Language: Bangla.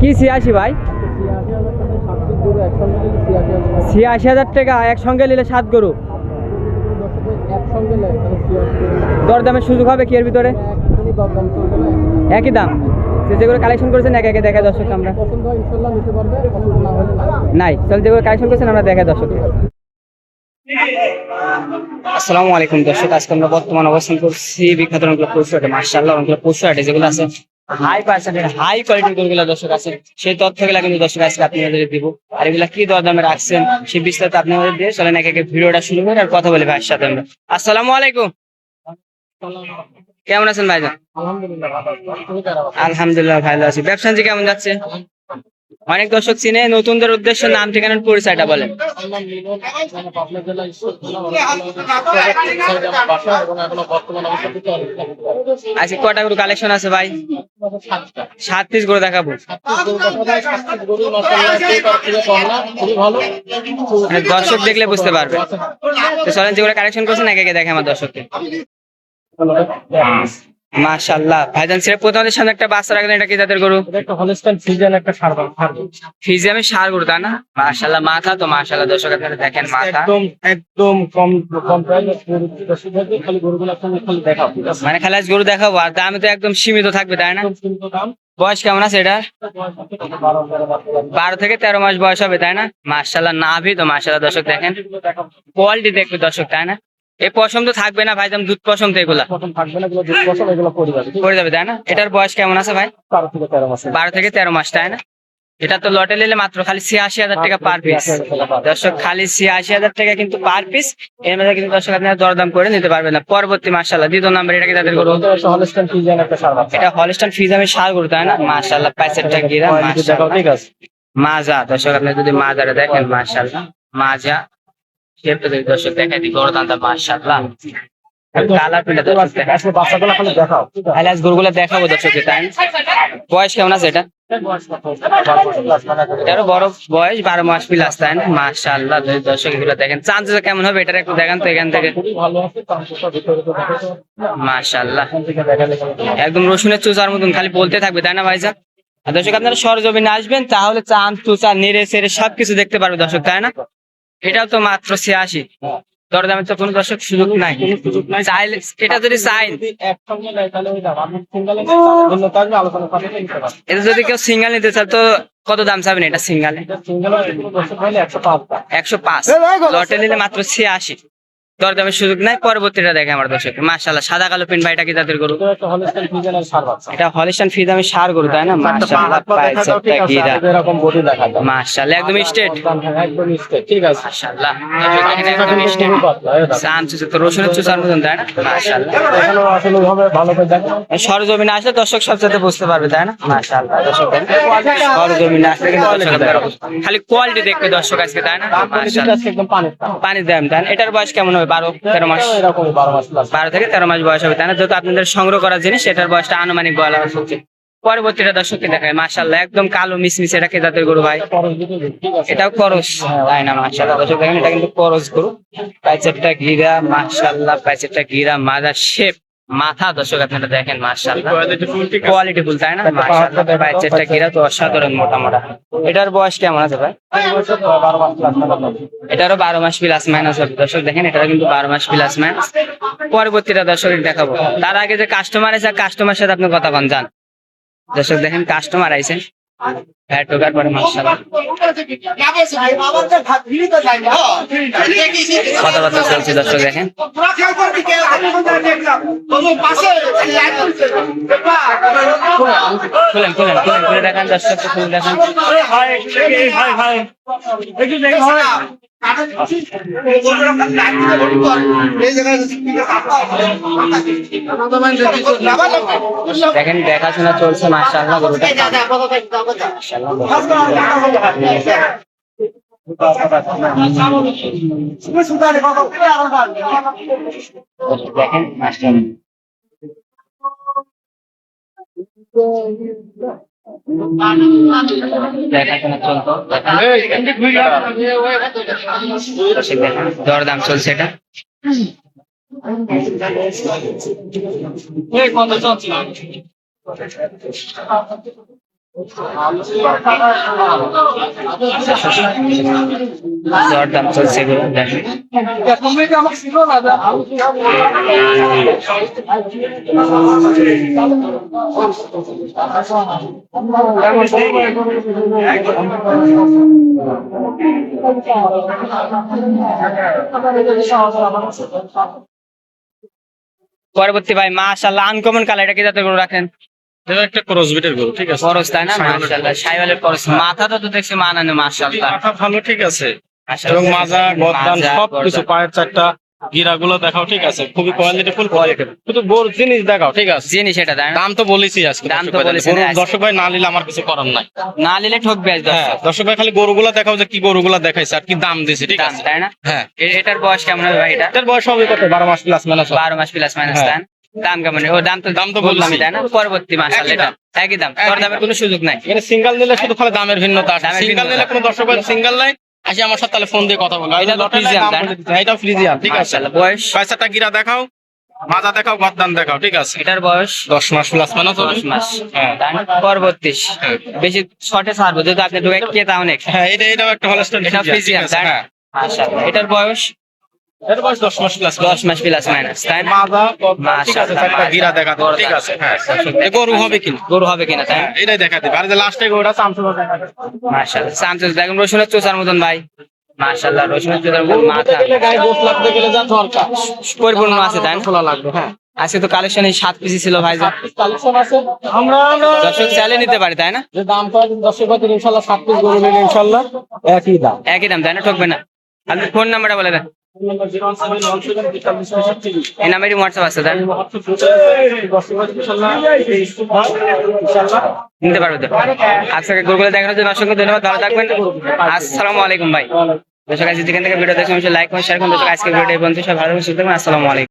কি ছিয়াশি ভাই? ছিয়াশি হাজার টাকা একসঙ্গে নিলে সাত গরু। দরদামের সুযোগ হবে কি এর ভিতরে? একই দাম। যেগুলো কালেকশন করেছেন একে একে দেখা দর্শক আমরা। নাই তাহলে যেগুলো কালেকশন করেছেন আমরা দেখা দর্শক আসসালামু আলাইকুম দর্শক আজকে আমরা বর্তমান অবস্থান করছি বিখ্যাত অনেকগুলো পশু হাটে মার্শাল্লাহ অনেকগুলো পশু হাটে যেগুলো আছে হাই পার্সেন্টের হাই কোয়ালিটির গরুগুলো দর্শক আছে সেই তথ্যগুলো কিন্তু দর্শক আজকে আপনাদের দিব। আর এগুলা কি দরদামে রাখছেন সেই বিস্তারিত আপনাদের দিয়ে চলেন এক একে ভিডিওটা শুরু করে আর কথা বলি ভাইয়ের সাথে আমরা। আসসালামু আলাইকুম। কেমন আছেন ভাইজান? আলহামদুলিল্লাহ ভালো আছি। ব্যবসা কেমন যাচ্ছে? অনেক দর্শক চিনে, নতুনদের উদ্দেশ্যে নাম ঠিকানার পরিচয়টা বলেন। আজকে কটা গরু কালেকশন আছে ভাই? সাত পিস গরু দেখাবো। মানে দর্শক দেখলে বুঝতে পারবে। চলেন, যেগুলো কালেকশন করছেন, একে একে দেখে আমার দর্শককে। মাশাল্লাহ ভাইজান সিরে প্রথমদের সামনে একটা বাচ্চা রাখলেন এটা কি তাদের গরু? ফিজিয়ামে সার গরু তা না? মাশাল্লাহ মাথা তো মাশাল্লাহ দর্শক আপনারা দেখেন মাথা। একদম একদম কম কম প্রাইসে খালি গরুগুলো খালি মানে খালি আজ গরু দেখাবো আর দামে তো একদম সীমিত থাকবে তাই না? সীমিত দাম। বয়স কেমন আছে এটা বারো থেকে তেরো মাস বয়স হবে তাই না? মাশাল্লাহ নাভি তো মাশাল্লাহ দর্শক দেখেন। কোয়ালিটি দেখবে দর্শক তাই না? এই পশম তো থাকবে না ভাইজান দুধ পশম তো এগুলা। প্রথম থাকবে না এগুলো দুধ বছর এগুলো পড়ে যাবে। পড়ে যাবে তাই না? এটার বয়স কেমন আছে ভাই? বারো থেকে তেরো মাসে। বারো থেকে তেরো মাস তাই না? এটা তো লটে নিলে মাত্র খালি ছিয়াশি হাজার টাকা পার পিস দর্শক খালি ছিয়াশি হাজার টাকা কিন্তু পার পিস এর মধ্যে কিন্তু দর্শক আপনারা দরদাম করে নিতে পারবেন না। পরবর্তী মাসাল্লাহ দ্বিতীয় নাম্বার এটা কি তাদের বাচ্চা। এটা হলস্টান ফিজামে সার গরু তাই না? মাসাল্লাহ প্যাসেটটা গিরা মাজা দর্শক আপনি যদি মাজারে দেখেন মাশাল্লাহ মাজা। শেপটা যদি দর্শক দিই দেখাবো দর্শককে বয়স কেমন আছে এটা বয়স কত? বারো বছর plus একটা এটারও বড় বয়স বারো মাস প্লাস তাই মাশাল্লাহ দর্শক এগুলো দেখেন চান্সেস কেমন হবে এটা একটু দেখান তো এখান থেকে। মাশাল্লাহ একদম রসুনের চুচার মতন খালি বলতে থাকবে তাই না ভাইজান? দর্শক আপনারা সরজমিনে আসবেন তাহলে চান চুচা নেড়ে সেড়ে সবকিছু দেখতে পারবে দর্শক তাই না? এটাও তো মাত্র ছিয়াশি। দরদামের তো কোনো দর্শক সুযোগ নাই। চাইলে এটা যদি চাই এটা যদি কেউ সিঙ্গেল নিতে চায়, তো কত দাম চাবেন এটা সিঙ্গেলে একশো পাঁচ। লটে নিলে মাত্র ছিয়াশি। দরদামের সুযোগ নাই পরবর্তীটা দেখে আমার দর্শক। মাশাল্লাহ সাদা কালো পিন ভাইটা কি তাদের গরু? এটা হলিস্টান আমি সার গরু তাই না? মাশাল্লাহ গিরা। এরকম বডি দেখা যায় মাশাল্লাহ একদম স্টেট একদম স্টেট ঠিক আছে। মাশাল্লাহ দেখেন একদম স্টেট চান চুচে তো রসুনের চুচার মতন তাই না? মাশাল্লাহ আসলে ওইভাবে ভালো করে দেখো। সরজমিনে আসলে দর্শক সবচেয়ে বুঝতে পারবে তাই না? মাশাআল্লাহ দর্শক সরজমিনে আসলে খালি কোয়ালিটি দেখবে দর্শক আজকে তাই না? মাশাআল্লাহ। আজকে একদম পানির দাম। পানি দেন তাই না? এটার বয়স কেমন হবে? বারো তেরো মাস। এরকম বারো থেকে তেরো মাস বয়স হবে তাই না? যেহেতু আপনাদের সংগ্রহ করার জিনিস সেটার বয়সটা আনুমানিক বলা হচ্ছে পরবর্তীটা দর্শককে দেখায় মাসাল একদম কালো মিসমিস এটা খেদাতের গরু ভাই? এটাও করস। তাই না মাসাল্লাহ দর্শক দেখেন এটা কিন্তু করস গরু। পাইচেরটা গিরা মাসাল্লাহ পাইচেরটা গিরা মাদার শেপ। মাথা দর্শক আপনারা দেখেন মার্শাল্লাহ কোয়ালিটি ফুল তাই না? মার্শাল্লাহ ভাই চেষ্টা কিরা তো অসাধারণ মোটা মোটা এটার বয়স কেমন আছে ভাই? এটারও বারো মাস প্লাস মাইনাস হবে। দর্শক দেখেন এটা কিন্তু বারো মাস প্লাস মাইনাস পরবর্তীটা দর্শক দেখাবো। তার আগে যে কাস্টমার আছে কাস্টমার সাথে আপনি কথা বল যান। দর্শক দেখেন কাস্টমার আইছে। হ্যাঁ দর্শক দেখেন খুলেন খুলে দেখেন দেখাশোনা চলছে মাসাল্লাহ গরুটা দেখেন মাশাআল্লাহ। দরদাম চলছে এটা। কত চলছে। পরবর্তী ভাই মাশাআল্লাহ আনকমন কালার এটা কি যাতে রাখেন। এটা একটা ক্রস বিটের গরু ঠিক আছে? খরচ তাই না? মাশাআল্লাহ সাইওয়ালের খরচ। মাথাটা তো দেখছি মানানো মাশাআল্লাহ। মাথা ভালো ঠিক আছে? এবং মাজা গরদান মাজা, সব কিছু গর্দান। পায়ের চারটা গিরা দেখাও ঠিক আছে? খুবই কোয়ালিটি ফুল কোয়ালিটি কিন্তু গরু জিনিস দেখাও ঠিক আছে? জিনিস এটা দাম তো বলেছি আজকে দাম দর্শক তো ভাই। দর্শক না নিলে আমার কিছু করার নাই। না নিলে ঠকবে আজ হ্যাঁ দর্শক ভাই খালি গরুগুলা দেখাও যে কি গরুগুলা দেখাইছে আর কি দাম দিছে ঠিক আছে? তাই না? হ্যাঁ। এটার বয়স কেমন হবে ভাই এটা? এটার বয়স হবে কত? বারো মাস প্লাস মাইনাস বারো মাস প্লাস মাইনাস হ্যাঁ। তাই? দাম কেমন? ও দাম তো দাম তো। তাই না? পরবর্তী দাম। একই দাম। দামের কোনো সুযোগ নাই। সিঙ্গেল নিলে শুধু খালি দামের ভিন্নতা আছে। সিঙ্গেল ভিন্নতা। নিলে কোনো দর্শক সিঙ্গেল নাই। আসি আমার সাথে তাহলে ফোন দিয়ে কথা বলব এটা তো ফ্রিজিয়ান, এটা ফ্রিজিয়ান ঠিক আছে। মাশাআল্লাহ, বয়স। পয়সাটা গিরা দেখাও মাজা দেখাও গদ্দান দেখাও ঠিক আছে। এটার বয়স দশ মাস প্লাস মাইনাস দশ মাস। হ্যাঁ। পরবর্তী। হ্যাঁ। বেশি শর্টে ছাড়বো যেহেতু আপনি ঢুকে অনেক হ্যাঁ এটা এটাও একটা হলস্টাইন এটা ফ্রিজিয়ান হ্যাঁ। এটার বয়স এর বয়স দশ মাস প্লাস দশ মাস প্লাস মাইনাস তাই না? মাজা গদ্দান ঠিক আছে মাশাআল্লাহ, গিরা দেখা দেবে। ঠিক আছে হ্যাঁ গরু হবে কি গরু হবে কিনা তাই এটাই দেখা দেবে। আর যে লাস্টে গরুটা চামচুর দেখা মাশাআল্লাহ। সামসুস দেখুন রসুনের চোচার মতন ভাই। মাশাআল্লাহ রসুনের চোচার মতন মাথা। গায়ে গোস লাগতে গেলে যা দরকার। পরিপূর্ণ আছে তাই খোলা লাগবে হ্যাঁ। আজকে তো কালেকশন এই সাত পিসি ছিল ভাই কালেকশন আছে। আমরা দর্শক চাইলে নিতে পারি তাই না? যে দাম পাওয়া দর্শক ভাই ইনশাল্লাহ সাত পিস গরু নিলে ইনশাল্লাহ একই দাম। একই দাম তাই না? ঠকবে না। আপনি ফোন নাম্বারটা বলে দেন। এই নাম্বারই হোয়াটসঅ্যাপ আছে তাই নিতে পারবে তো। আজকে গুগলে দেখানোর জন্য অসংখ্য ধন্যবাদ, ভালো থাকবেন। আসসালামু আলাইকুম ভাই। দর্শক আজকে যেখান থেকে ভিডিও দেখছেন লাইক করুন শেয়ার করুন দর্শক আজকে ভিডিও পর্যন্ত। সব ভালো থাকবেন থাকবেন। আসসালামু আলাইকুম।